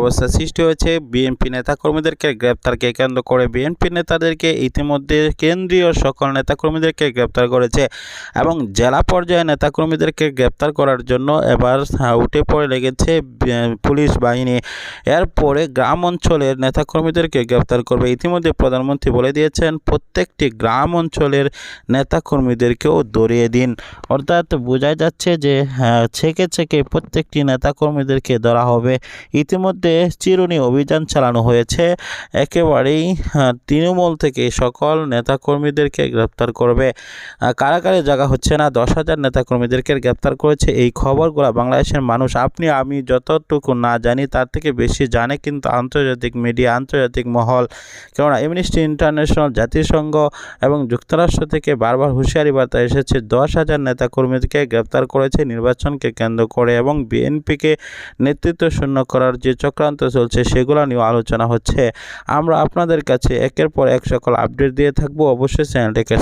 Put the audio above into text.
অবস্থা সৃষ্টি হয়েছে। বিএনপি নেতাকর্মীদেরকে গ্রেপ্তারকে কেন্দ্র করে বিএনপি নেতাদেরকে ইতিমধ্যে কেন্দ্রীয় সকল নেতাকর্মীদেরকে গ্রেপ্তার করেছে এবং জেলা পর্যায়ে নেতাকর্মীদেরকে গ্রেপ্তার করার জন্য এবার উঠে পড়ে লেগেছে পুলিশ বাহিনী। এরপরে গ্রাম অঞ্চলের নেতাকর্মীদেরকে গ্রেপ্তার করবে। ইতিমধ্যে প্রধানমন্ত্রী বলে দিয়েছেন প্রত্যেকটি গ্রাম অঞ্চলের নেতাকর্মীদেরকেও ধরিয়ে দিন। অর্থাৎ বোঝা যাচ্ছে যে হ্যাঁ, ছেকে ছেকে প্রত্যেকটি নেতাকর্মীদেরকে ধরা হবে। ইতিমধ্যে চিরুনি অভিযান চালানো হয়েছে। একেবারেই তৃণমূল থেকে সকল নেতাকর্মীদেরকে গ্রেপ্তার করবে। কারাগারে জায়গা হচ্ছে না, দশ হাজার নেতাকর্মীদেরকে গ্রেপ্তার করেছে। এই খবরগুলো বাংলাদেশের মানুষ, আপনি, আমি যতটুকু না জানি, তার থেকে বেশি জানে কিন্তু আন্তর্জাতিক মিডিয়া, আন্তর্জাতিক মহল। কেননা এমনিস্টি ইন্টারন্যাশনাল জাতিসংঘ এবং যুক্তরাষ্ট্র থেকে বারবার হুঁশিয়ারি বার্তা এসেছে, দশ হাজার নেতাকর্মীদেরকে গ্রেপ্তার করেছে নির্বাচনকে কেন্দ্র করে এবং বিএনপিকে নেতৃত্ব শূন্য করার যে চক্রান্ত চলছে, সেগুলো নিয়েও আলোচনা হচ্ছে। আমরা আপনাদের কাছে একের পর এক সকল আপডেট দিয়ে থাকব। অবশ্যই চ্যানেলটিকে